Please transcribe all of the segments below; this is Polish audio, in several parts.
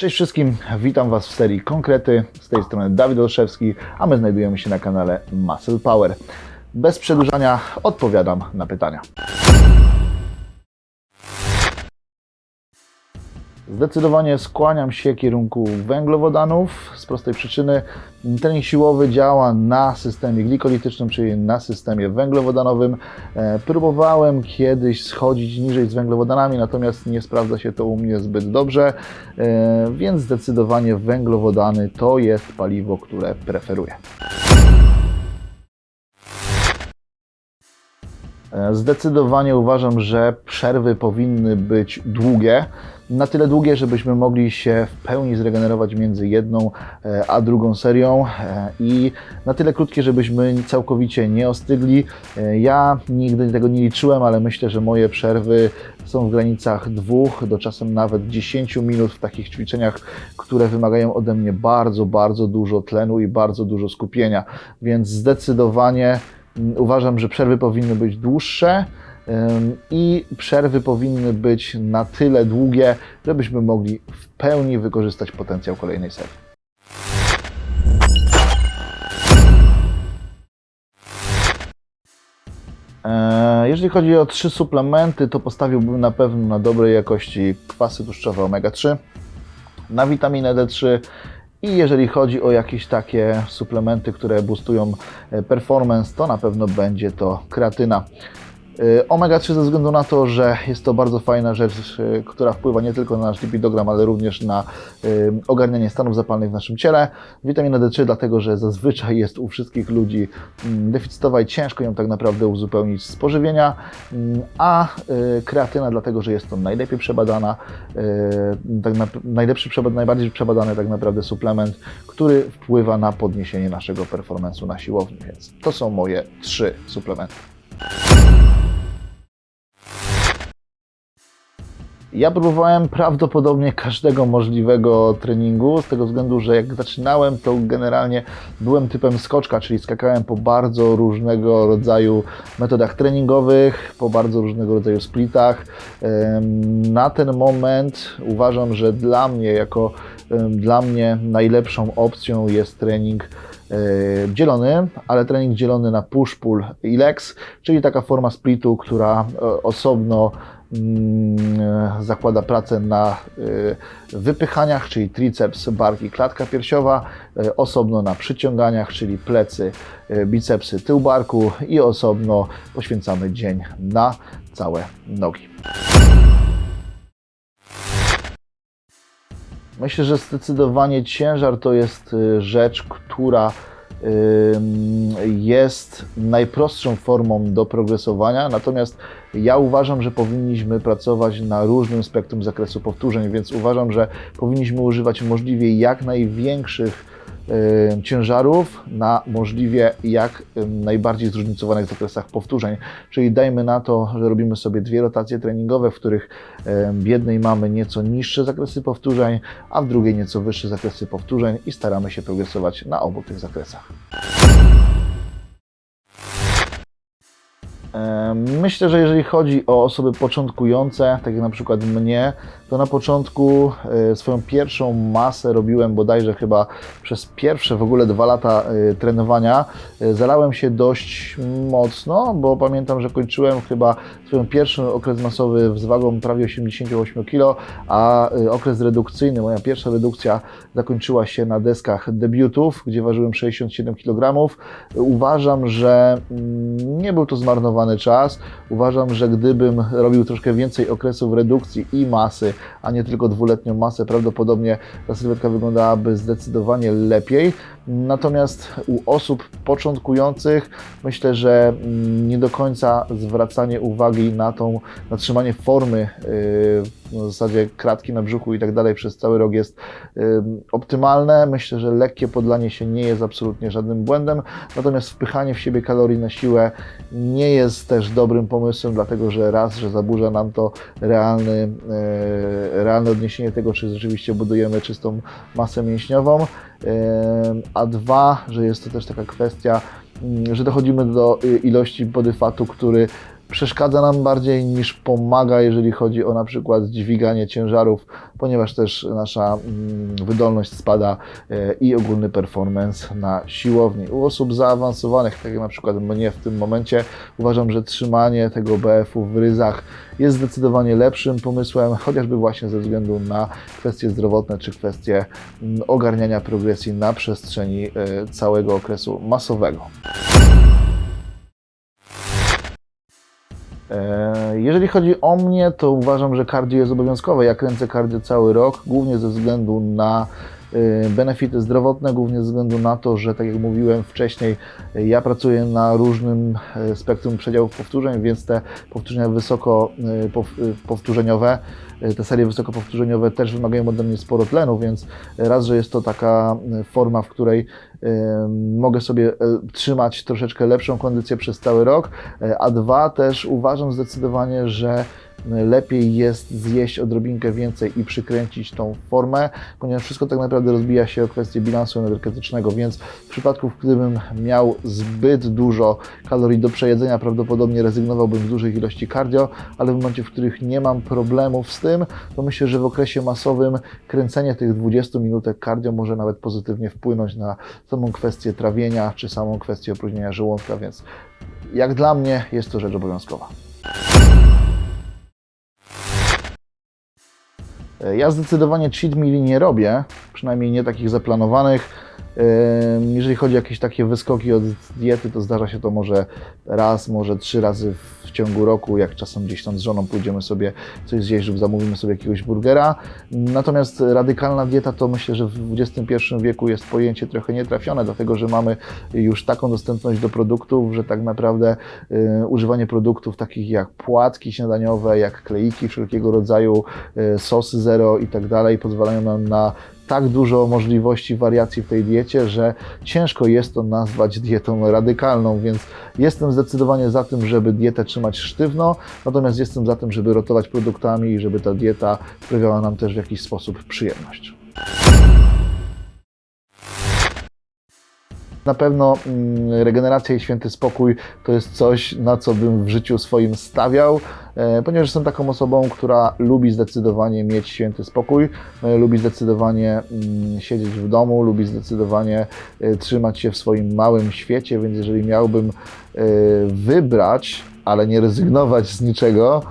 Cześć wszystkim, witam Was w serii Konkrety. Z tej strony Dawid Olszewski, a my znajdujemy się na kanale Muscle Power. Bez przedłużania odpowiadam na pytania. Zdecydowanie skłaniam się w kierunku węglowodanów z prostej przyczyny. Trening siłowy działa na systemie glikolitycznym, czyli na systemie węglowodanowym. E, Próbowałem kiedyś schodzić niżej z węglowodanami, natomiast nie sprawdza się to u mnie zbyt dobrze, e, więc zdecydowanie węglowodany to jest paliwo, które preferuję. Zdecydowanie uważam, że przerwy powinny być długie. Na tyle długie, żebyśmy mogli się w pełni zregenerować między jedną e, a drugą serią e, i na tyle krótkie, żebyśmy całkowicie nie ostygli. E, Ja nigdy tego nie liczyłem, ale myślę, że moje przerwy są w granicach dwóch do czasem nawet 10 minut w takich ćwiczeniach, które wymagają ode mnie bardzo, bardzo dużo tlenu i bardzo dużo skupienia. Więc zdecydowanie Uważam, że przerwy powinny być dłuższe i przerwy powinny być na tyle długie, żebyśmy mogli w pełni wykorzystać potencjał kolejnej serii. E, Jeżeli chodzi o trzy suplementy, to postawiłbym na pewno na dobrej jakości kwasy tłuszczowe omega-3, na witaminę D3 i jeżeli chodzi o jakieś takie suplementy, które boostują e, performance, to na pewno będzie to kreatyna. E, Omega-3 ze względu na to, że jest to bardzo fajna rzecz, e, która wpływa nie tylko na nasz lipidogram, ale również na e, ogarnianie stanów zapalnych w naszym ciele. Witamina D3 dlatego, że zazwyczaj jest u wszystkich ludzi mm, deficytowa i ciężko ją tak naprawdę uzupełnić z pożywienia, Mm, a kreatyna dlatego, że jest to najlepiej przebadana, tak na, najlepszy, najbardziej przebadany tak naprawdę suplement, który wpływa na podniesienie naszego performance'u na siłowni, więc to są moje trzy suplementy. Ja próbowałem prawdopodobnie każdego możliwego treningu, z tego względu, że jak zaczynałem, to generalnie byłem typem skoczka, czyli skakałem po bardzo różnego rodzaju metodach treningowych, po bardzo różnego rodzaju splitach. Na ten moment uważam, że dla mnie, jako dla mnie najlepszą opcją jest trening e, dzielony, ale trening dzielony na push-pull i legs, czyli taka forma splitu, która e, osobno zakłada pracę na e, wypychaniach, czyli triceps, bark i klatka piersiowa, e, osobno na przyciąganiach, czyli plecy, e, bicepsy, tył barku i osobno poświęcamy dzień na całe nogi. Myślę, że zdecydowanie ciężar to jest y, rzecz, która jest najprostszą formą do progresowania, natomiast ja uważam, że powinniśmy pracować na różnym spektrum zakresu powtórzeń, więc uważam, że powinniśmy używać możliwie jak największych ciężarów na możliwie jak najbardziej zróżnicowanych zakresach powtórzeń. Czyli dajmy na to, że robimy sobie dwie rotacje treningowe, w których w jednej mamy nieco niższe zakresy powtórzeń, a w drugiej nieco wyższe zakresy powtórzeń i staramy się progresować na obu tych zakresach. Myślę, że jeżeli chodzi o osoby początkujące, tak jak na przykład mnie, to na początku e, swoją pierwszą masę robiłem bodajże chyba przez pierwsze w ogóle dwa lata e, trenowania. E, Zalałem się dość mocno, bo pamiętam, że kończyłem chyba swój pierwszy okres masowy z wagą prawie 88 kg, a okres redukcyjny, moja pierwsza redukcja zakończyła się na deskach debiutów, gdzie ważyłem 67 kg. Uważam, że mm, nie był to zmarnowany czas. Uważam, że gdybym robił troszkę więcej okresów redukcji i masy, a nie tylko dwuletnią masę, prawdopodobnie ta sylwetka wyglądałaby zdecydowanie lepiej. Natomiast u osób początkujących myślę, że mm, nie do końca zwracanie uwagi na tą, na trzymanie formy yy, w zasadzie kratki na brzuchu i tak dalej przez cały rok jest yy, optymalne. Myślę, że lekkie podlanie się nie jest absolutnie żadnym błędem, natomiast wpychanie w siebie kalorii na siłę nie jest też dobrym pomysłem, dlatego że raz, że zaburza nam to realny, yy, realne odniesienie tego, czy rzeczywiście budujemy czystą masę mięśniową, a dwa, że jest to też taka kwestia, mm, że dochodzimy do y, ilości body fatu, który przeszkadza nam bardziej niż pomaga, jeżeli chodzi o na przykład dźwiganie ciężarów, ponieważ też nasza mm, wydolność spada e, i ogólny performance na siłowni. U osób zaawansowanych, tak jak na przykład mnie w tym momencie, uważam, że trzymanie tego BF-u w ryzach jest zdecydowanie lepszym pomysłem, chociażby właśnie ze względu na kwestie zdrowotne czy kwestie mm, ogarniania progresji na przestrzeni e, całego okresu masowego. Jeżeli chodzi o mnie, to uważam, że cardio jest obowiązkowe. Ja kręcę cardio cały rok, głównie ze względu na e, benefity zdrowotne, głównie ze względu na to, że tak jak mówiłem wcześniej, ja pracuję na różnym e, spektrum przedziałów powtórzeń, więc te powtórzenia wysoko e, powtórzeniowe, te serie wysokopowtórzeniowe też wymagają ode mnie sporo tlenu, więc raz, że jest to taka forma, w której mogę sobie trzymać troszeczkę lepszą kondycję przez cały rok, a dwa też uważam zdecydowanie, że lepiej jest zjeść odrobinkę więcej i przykręcić tą formę, ponieważ wszystko tak naprawdę rozbija się o kwestię bilansu energetycznego, więc w przypadku, w którym miał zbyt dużo kalorii do przejedzenia, prawdopodobnie rezygnowałbym z dużych ilości cardio, ale w momencie, w których nie mam problemów z tym, to myślę, że w okresie masowym kręcenie tych 20 minutek cardio może nawet pozytywnie wpłynąć na samą kwestię trawienia, czy samą kwestię opróżnienia żołądka, więc jak dla mnie jest to rzecz obowiązkowa. Ja zdecydowanie cheat meali nie robię, przynajmniej nie takich zaplanowanych. Jeżeli chodzi o jakieś takie wyskoki od diety, to zdarza się to może raz, może trzy razy w ciągu roku, jak czasem gdzieś tam z żoną pójdziemy sobie coś zjeść lub zamówimy sobie jakiegoś burgera. Natomiast radykalna dieta to myślę, że w XXI wieku jest pojęcie trochę nietrafione, dlatego że mamy już taką dostępność do produktów, że tak naprawdę y, używanie produktów takich jak płatki śniadaniowe, jak kleiki wszelkiego rodzaju, y, sosy zero i tak dalej pozwalają nam na tak dużo możliwości wariacji w tej diecie, że ciężko jest to nazwać dietą radykalną, więc jestem zdecydowanie za tym, żeby dietę trzymać sztywno, natomiast jestem za tym, żeby rotować produktami i żeby ta dieta sprawiała nam też w jakiś sposób przyjemność. Na pewno mm, regeneracja i święty spokój to jest coś, na co bym w życiu swoim stawiał, e, ponieważ jestem taką osobą, która lubi zdecydowanie mieć święty spokój, e, lubi zdecydowanie mm, siedzieć w domu, lubi zdecydowanie e, trzymać się w swoim małym świecie, więc jeżeli miałbym wybrać, ale nie rezygnować z niczego,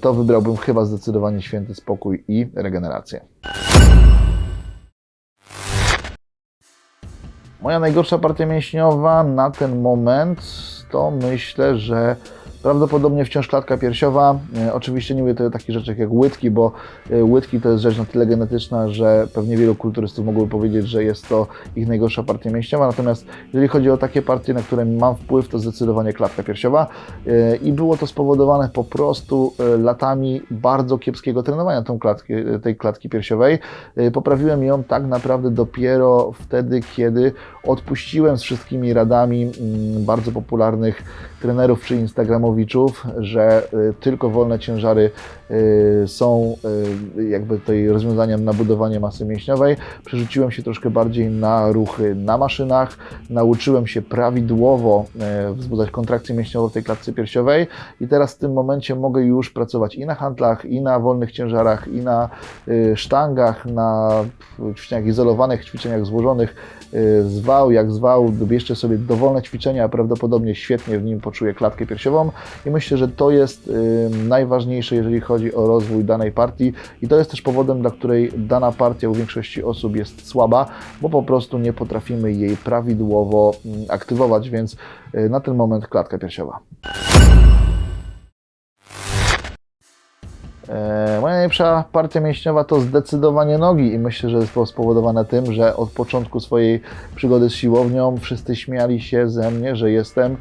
to wybrałbym chyba zdecydowanie święty spokój i regenerację. Moja najgorsza partia mięśniowa na ten moment to myślę, że prawdopodobnie wciąż klatka piersiowa. E, oczywiście nie mówię tutaj o takich rzeczach jak łydki, bo e, łydki to jest rzecz na tyle genetyczna, że pewnie wielu kulturystów mogłoby powiedzieć, że jest to ich najgorsza partia mięśniowa. Natomiast jeżeli chodzi o takie partie, na które mam wpływ, to zdecydowanie klatka piersiowa. E, I było to spowodowane po prostu latami bardzo kiepskiego trenowania tą klatki, tej klatki piersiowej. Poprawiłem ją tak naprawdę dopiero wtedy, kiedy odpuściłem z wszystkimi radami mm, bardzo popularnych trenerów czy że y, tylko wolne ciężary y, są y, jakby tutaj rozwiązaniem na budowanie masy mięśniowej. Przerzuciłem się troszkę bardziej na ruchy na maszynach, nauczyłem się prawidłowo wzbudzać kontrakcję mięśniową w tej klatce piersiowej. I teraz w tym momencie mogę już pracować i na handlach, i na wolnych ciężarach, i na sztangach, na ćwiczeniach izolowanych, ćwiczeniach złożonych, zwał jak zwał, dobierzcie sobie dowolne ćwiczenia, a prawdopodobnie świetnie w nim poczuję klatkę piersiową i myślę, że to jest najważniejsze, jeżeli chodzi o rozwój danej partii. I to jest też powodem, dla której dana partia u większości osób jest słaba, bo po prostu nie potrafimy jej prawidłowo mm, aktywować, więc y, na ten moment klatka piersiowa. E, Moja najlepsza partia mięśniowa to zdecydowanie nogi. I myślę, że jest to spowodowane tym, że od początku swojej przygody z siłownią wszyscy śmiali się ze mnie, że jestem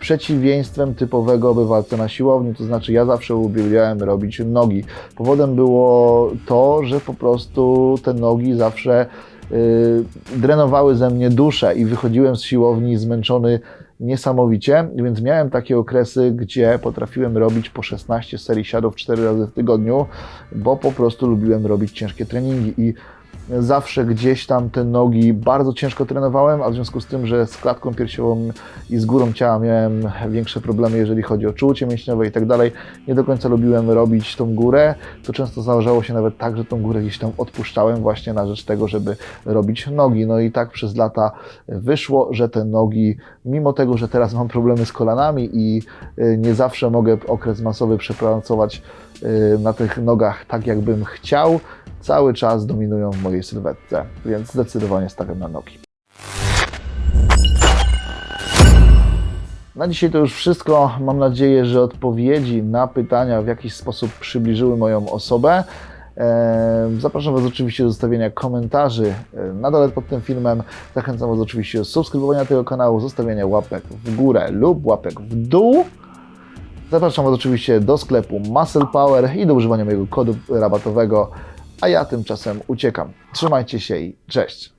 przeciwieństwem typowego obywatela na siłowni, to znaczy ja zawsze uwielbiałem robić nogi. Powodem było to, że po prostu te nogi zawsze y, drenowały ze mnie duszę i wychodziłem z siłowni zmęczony niesamowicie, więc miałem takie okresy, gdzie potrafiłem robić po 16 serii siadów 4 razy w tygodniu, bo po prostu lubiłem robić ciężkie treningi i zawsze gdzieś tam te nogi bardzo ciężko trenowałem, a w związku z tym, że z klatką piersiową i z górą ciała miałem większe problemy, jeżeli chodzi o czucie mięśniowe i tak dalej, nie do końca lubiłem robić tą górę, to często zdarzało się nawet tak, że tą górę gdzieś tam odpuszczałem właśnie na rzecz tego, żeby robić nogi. No i tak przez lata wyszło, że te nogi, mimo tego, że teraz mam problemy z kolanami i y, nie zawsze mogę okres masowy przepracować y, na tych nogach tak, jakbym chciał, cały czas dominują w mojej sylwetce, więc zdecydowanie stawiam na nogi. Na dzisiaj to już wszystko. Mam nadzieję, że odpowiedzi na pytania w jakiś sposób przybliżyły moją osobę. Eee, Zapraszam Was oczywiście do zostawienia komentarzy e, na dole pod tym filmem. Zachęcam Was oczywiście do subskrybowania tego kanału, zostawiania łapek w górę lub łapek w dół. Zapraszam Was oczywiście do sklepu Muscle Power i do używania mojego kodu rabatowego, a ja tymczasem uciekam. Trzymajcie się i cześć!